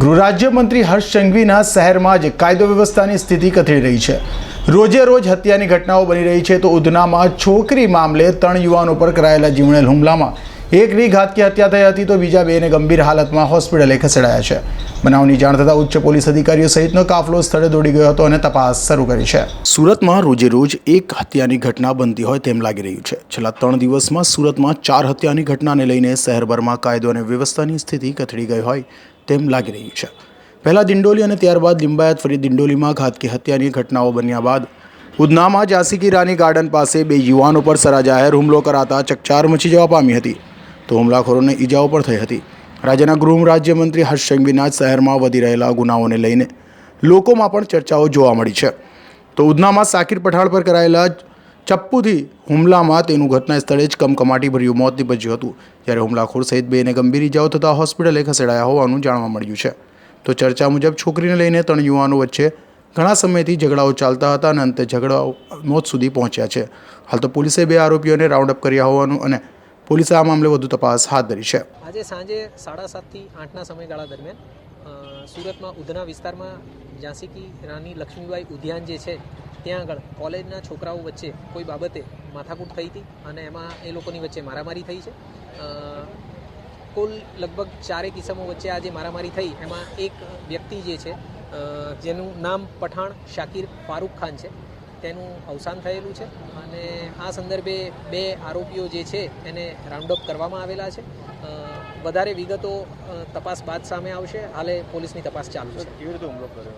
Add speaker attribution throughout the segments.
Speaker 1: ગૃહરાજ્યમંત્રી હર્ષ સંઘવીના શહેરમાં જ કાયદો વ્યવસ્થાની સ્થિતિ કથળી રહી છે. રોજે રોજ હત્યાની ઘટનાઓ બની રહી છે તો ઉધનામાં છોકરી મામલે ત્રણ યુવાનો પર કરાયેલા જીવણેલ હુમલામાં એકની ઘાતકી હત્યા થઈ હતી તો બીજા બેને ગંભીર હાલતમાં હોસ્પિટલે ખસેડાયા છે. બનાવની જાણ થતાં ઉચ્ચ પોલીસ અધિકારીઓ સહિતનો કાફલો સ્થળે દોડી ગયો હતો અને તપાસ શરૂ કરી છે. સુરતમાં રોજે રોજ એક હત્યાની ઘટના બનતી હોય તેમ લાગી રહ્યું છે. છેલ્લા ત્રણ દિવસમાં સુરતમાં ચાર હત્યાની ઘટનાને લઈને શહેરભરમાં કાયદો અને વ્યવસ્થાની સ્થિતિ કથળી ગઈ હોય તેમ લાગી રહ્યું છે. પહેલાં દિંડોલી અને ત્યારબાદ લિંબાયત ફરી દિંડોલીમાં ઘાતકી હત્યાની ઘટનાઓ બન્યા બાદ ઉધનામાં ઝાંસી રાની ગાર્ડન પાસે બે યુવાનો પર સરા જાહેર હુમલો કરાતા ચકચાર મચી જવા પામી હતી. તો હુમલાખોરોને ઈજાઓ પણ થઈ હતી. રાજ્યના ગૃહ રાજ્યમંત્રી હર્ષ સંઘવીના શહેરમાં વધી રહેલા ગુનાઓને લઈને લોકોમાં પણ ચર્ચાઓ જોવા મળી છે. તો ઉધનામાં સાકિર પઠાણ પર કરાયેલા ચપ્પુથી હુમલામાં તેનું ઘટના સ્થળે જ કમકમાટી ભર્યું મોત નીપજ્યું હતું. જ્યારે હુમલાખોર સહિત બેને ગંભીર ઇજાઓ થતાં હોસ્પિટલે ખસેડાયા હોવાનું જાણવા મળ્યું છે. તો ચર્ચા મુજબ છોકરીને લઈને ત્રણ યુવાનો વચ્ચે ઘણા સમયથી ઝઘડાઓ ચાલતા હતા અને અંતે ઝઘડાઓ મોત સુધી પહોંચ્યા છે. હાલ તો પોલીસે બે આરોપીઓને રાઉન્ડ અપ કર્યા હોવાનું અને પોલીસે આ મામલે વધુ તપાસ હાથ ધરી છે.
Speaker 2: આજે સાંજે સાડા સાતથી આઠના સમયગાળા દરમિયાન સુરતમાં ઉધના વિસ્તારમાં ઝાંસી કી રાની લક્ષ્મીબાઈ ઉદ્યાન જે છે, ત્યાં આગળ કોલેજના છોકરાઓ વચ્ચે કોઈ બાબતે માથાકૂટ થઈ હતી અને એમાં એ લોકોની વચ્ચે મારામારી થઈ છે. કુલ લગભગ ચારેક કિસમો વચ્ચે આજે મારામારી થઈ, એમાં એક વ્યક્તિ જે છે જેનું નામ પઠાણ શાકિર ફારૂક ખાન છે. તેનું અવસાન થયેલું છે અને આ સંદર્ભે બે આરોપીઓ જે છે એને રાઉન્ડ અપ કરવામાં આવેલા છે. વધારે વિગતો તપાસ બાદ સામે આવશે. હાલે પોલીસની તપાસ ચાલુ છે.
Speaker 3: કેવી રીતે હુમલો કર્યો?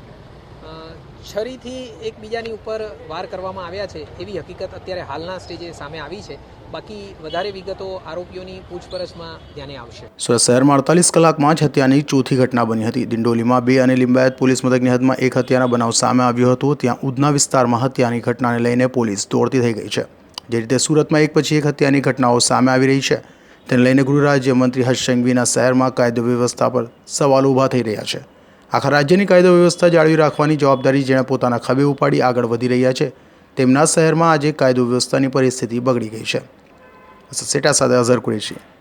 Speaker 2: છરીથી એકબીજાની ઉપર વાર કરવામાં આવ્યા છે એવી હકીકત અત્યારે હાલના સ્ટેજે સામે આવી છે. બાકી વધારે વિગતો આરોપીઓની પૂછપરછમાં ધ્યાને આવશે.
Speaker 1: સુરત શહેરમાં અડતાલીસ કલાકમાં જ હત્યાની ચોથી ઘટના બની હતી. દિંડોલીમાં બે અને લિંબાયત પોલીસ મથકની હદમાં એક હત્યાના બનાવ સામે આવ્યો હતો. ત્યાં ઉધના વિસ્તારમાં હત્યાની ઘટનાને લઈને પોલીસ દોડતી થઈ ગઈ છે. જે રીતે સુરતમાં એક પછી એક હત્યાની ઘટનાઓ સામે આવી રહી છે, તેને લઈને ગૃહ રાજ્યમંત્રી હર્ષ સંઘવીના શહેરમાં કાયદો વ્યવસ્થા પર સવાલ ઊભા થઈ રહ્યા છે. આખા રાજ્યની કાયદો વ્યવસ્થા જાળવી રાખવાની જવાબદારી જેણે પોતાના ખભે ઉપાડી આગળ વધી રહ્યા છે. તેમના શહેરમાં આજે કાયદો વ્યવસ્થાની પરિસ્થિતિ બગડી ગઈ છે. સેટા સાથે અઝર કુરેશી.